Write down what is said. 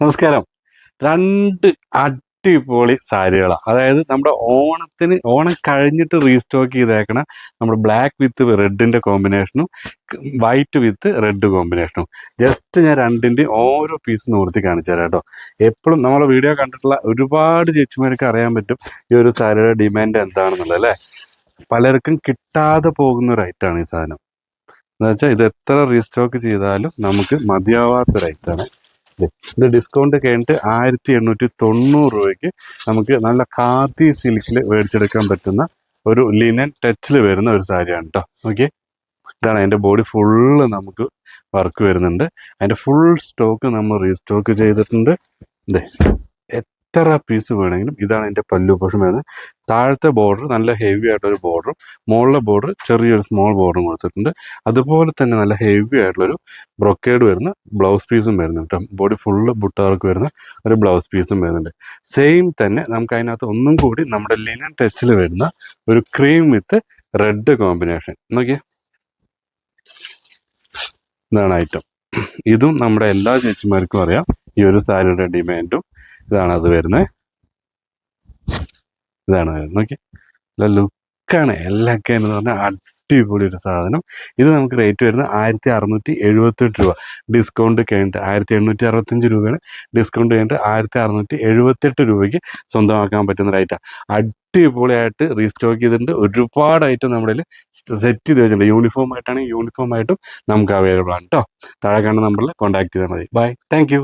നമസ്കാരം. രണ്ട് അടിപൊളി സാരികളാണ് അതായത് നമ്മുടെ ഓണത്തിന് ഓണം കഴിഞ്ഞിട്ട് റീസ്റ്റോക്ക് ചെയ്തേക്കണ നമ്മുടെ ബ്ലാക്ക് വിത്ത് റെഡിന്റെ കോമ്പിനേഷനും വൈറ്റ് വിത്ത് റെഡ് കോമ്പിനേഷനും. ജസ്റ്റ് ഞാൻ രണ്ടിന്റെ ഓരോ പീസ് നിർത്തി കാണിച്ചു തരാം കേട്ടോ. എപ്പോഴും നമ്മളെ വീഡിയോ കണ്ടിട്ടുള്ള ഒരുപാട് ചേച്ചിമാർക്ക് അറിയാൻ പറ്റും ഈ ഒരു സാരിയുടെ ഡിമാൻഡ് എന്താണെന്നുള്ളത് അല്ലേ? പലർക്കും കിട്ടാതെ പോകുന്ന ഒരു ഐറ്റാണ് ഈ സാധനം. എന്ന് വെച്ചാൽ ഇത് എത്ര റീസ്റ്റോക്ക് ചെയ്താലും നമുക്ക് മതിയാവാത്ത ഒരു ഇത്. ഡിസ്കൗണ്ട് കഴിഞ്ഞിട്ട് ആയിരത്തി എണ്ണൂറ്റി തൊണ്ണൂറ് രൂപയ്ക്ക് നമുക്ക് നല്ല കാത്തി സിൽക്കിൽ മേടിച്ചെടുക്കാൻ പറ്റുന്ന ഒരു ലിനൻ ടച്ചിൽ വരുന്ന ഒരു സാരിയാണ് കേട്ടോ ഓക്കെ ഇതാണ് അതിന്റെ ബോഡി ഫുള്ള് നമുക്ക് വർക്ക് വരുന്നുണ്ട്. അതിന്റെ ഫുൾ സ്റ്റോക്ക് നമ്മൾ റീസ്റ്റോക്ക് ചെയ്തിട്ടുണ്ട്. ഇതേ എത്ര പീസ് വേണമെങ്കിലും ഇതാണ് എന്റെ പല്ലു പോഷൻ വരുന്നത്. താഴത്തെ ബോർഡർ നല്ല ഹെവി ആയിട്ടൊരു ബോർഡറും മുകളിലെ ബോർഡർ ചെറിയൊരു സ്മോൾ ബോർഡറും കൊടുത്തിട്ടുണ്ട്. അതുപോലെ തന്നെ നല്ല ഹെവി ആയിട്ടുള്ളൊരു ബ്രൊക്കേഡ് വരുന്ന ബ്ലൗസ് പീസും വരുന്നുണ്ട് കേട്ടോ. ബോഡി ഫുള്ള് ബുട്ടാർക്ക് വരുന്ന ഒരു ബ്ലൗസ് പീസും വരുന്നുണ്ട്. സെയിം തന്നെ നമുക്ക് അതിനകത്ത് ഒന്നും കൂടി നമ്മുടെ ലിനൻ ടച്ചിൽ വരുന്ന ഒരു ക്രീം വിത്ത് റെഡ് കോമ്പിനേഷൻ നോക്കിയേ. ഇതാണ് ഐറ്റം ഇതും നമ്മുടെ എല്ലാ ചേച്ചിമാർക്കും അറിയാം. ഈ ഒരു സാരിയുടെ ഡിമാൻഡും ഇതാണ് അത് വരുന്നത് ഇതാണ് വരുന്നത്. ഓക്കെ നല്ല ലുക്കാണ് എല്ലൊക്കെ എന്ന് പറഞ്ഞാൽ അടിപൊളി ഒരു സാധനം. ഇത് നമുക്ക് റേറ്റ് വരുന്നത് ആയിരത്തി അറുന്നൂറ്റി എഴുപത്തെട്ട് രൂപ. ഡിസ്കൗണ്ട് കഴിഞ്ഞിട്ട് ആയിരത്തി എണ്ണൂറ്റി അറുപത്തഞ്ച് രൂപയാണ്. ഡിസ്കൗണ്ട് കഴിഞ്ഞിട്ട് ആയിരത്തി അറുന്നൂറ്റി എഴുപത്തെട്ട് രൂപയ്ക്ക് സ്വന്തമാക്കാൻ പറ്റുന്ന റേറ്റാണ് അടിപൊളിയായിട്ട് റീസ്റ്റോക്ക് ചെയ്തിട്ടുണ്ട്. ഒരുപാട് ഐറ്റം നമ്മുടെ സെറ്റ് ചെയ്ത് വെച്ചിട്ടുണ്ട്. യൂണിഫോം ആയിട്ടാണെങ്കിൽ യൂണിഫോം ആയിട്ടും നമുക്ക് അവൈലബിൾ ആണ് കേട്ടോ താഴെ കാണുന്ന നമ്പറിൽ കോൺടാക്ട് ചെയ്താൽ മതി. Bye thank